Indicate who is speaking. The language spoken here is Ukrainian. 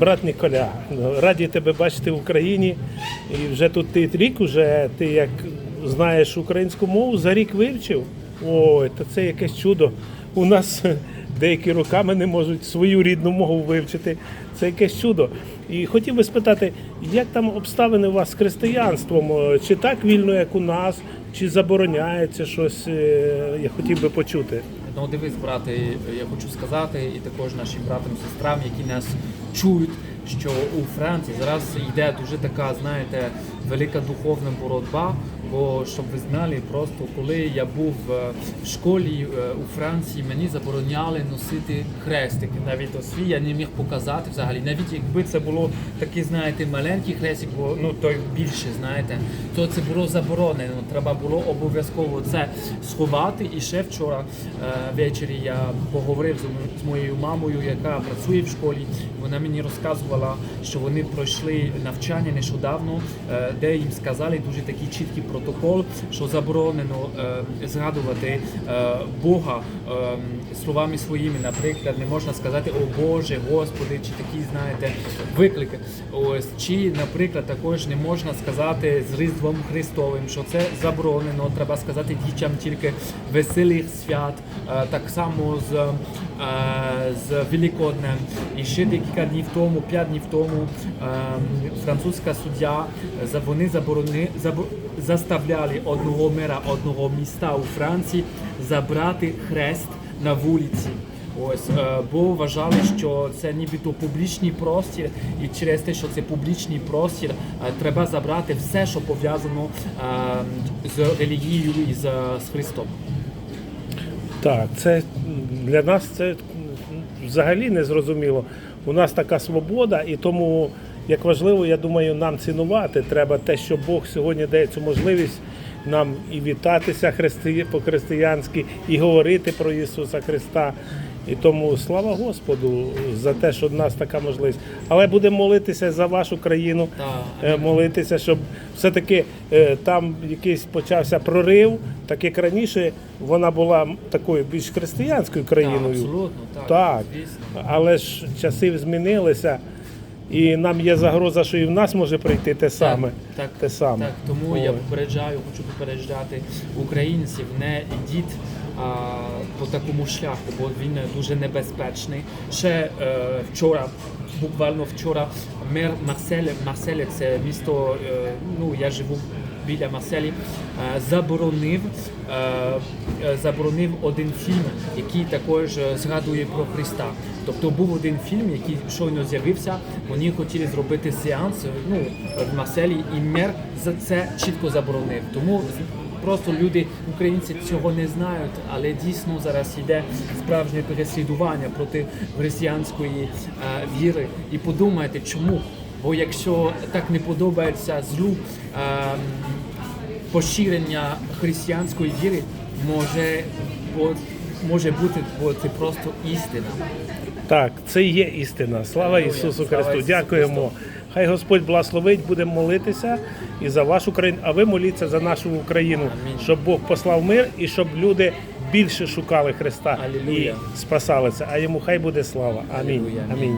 Speaker 1: Брат Ніколя, раді тебе бачити в Україні. І вже тут ти рік уже, ти як знаєш українську мову, за рік вивчив. Ой, то це якесь чудо. У нас деякі роками не можуть свою рідну мову вивчити. Це якесь чудо. І хотів би спитати, як там обставини у вас з християнством? Чи так вільно, як у нас, чи забороняється щось? Е, Я хотів би почути.
Speaker 2: Ну, дивись, брати, я хочу сказати, і також нашим братам і сестрам, які нас чують, що у Франції зараз йде дуже така, знаєте, велика духовна боротьба. Бо щоб ви знали, просто коли я був е, в школі е, у Франції, мені забороняли носити хрестики. Навіть осві я не міг показати взагалі. Навіть якби це було такий, знаєте, маленький хрестик, бо ну той більше, знаєте, то це було заборонено. Треба було обов'язково це сховати. І ще вчора е, ввечері я поговорив з, моєю мамою, яка працює в школі. Вона мені розказувала, що вони пройшли навчання нещодавно, де їм сказали дуже такий чіткий протокол, що заборонено е, згадувати е, Бога е, словами своїми. Наприклад, не можна сказати О Боже, Господи, чи такі, знаєте, виклики. Ось чи, наприклад, також не можна сказати з Різдвом Христовим, що це заборонено. Треба сказати дітям тільки веселих свят, е, так само з, з Великоднем. І ще декілька днів тому, п'ять днів тому, е, французька суддя вони заборони забо- заставляли одного мера одного міста у Франції забрати хрест на вулиці. Ось, е, бо вважали, що це нібито публічний простір, і через те, що це публічний простір, е, треба забрати все, що пов'язано е, з релігією і з Христом.
Speaker 1: Так, це для нас це взагалі не зрозуміло. У нас така свобода, і тому як важливо, я думаю, нам цінувати треба те, що Бог сьогодні дає цю можливість нам і вітатися христи... по-християнськи, і говорити про Ісуса Христа. І тому слава Господу за те, що в нас така можливість. Але будемо молитися за вашу країну,
Speaker 2: Так.
Speaker 1: е, молитися, щоб все-таки е, там якийсь почався прорив, так як раніше вона була такою більш християнською країною.
Speaker 2: Так, абсолютно, так,
Speaker 1: Так.
Speaker 2: звісно.
Speaker 1: Але ж часи змінилися, і нам є загроза, що і в нас може прийти те саме.
Speaker 2: Так,
Speaker 1: те саме.
Speaker 2: так тому я попереджаю, хочу попереджати українців, не йдіть по такому шляху, бо він дуже небезпечний. Ще е, вчора, буквально вчора, мер Марсель, Марсель це місто, е, ну я живу біля Марселі, е, заборонив, е, е, заборонив один фільм, який також е, згадує про Христа. Тобто був один фільм, який щойно з'явився. Вони хотіли зробити сеанс ну, в Марселі, і мер за це чітко заборонив. Тому просто люди, українці цього не знають, але дійсно зараз йде справжнє переслідування проти християнської е, віри. І подумайте, чому? Бо якщо так не подобається злу е, поширення християнської віри, може, може бути, бо це просто істина.
Speaker 1: Так, це є істина. Слава. Ісусу Христу. Дякуємо. Хай Господь благословить, будемо молитися і за вашу країну, а ви моліться за нашу Україну, щоб Бог послав мир і щоб люди більше шукали Христа і спасалися. А йому хай буде слава. Амінь. Амінь.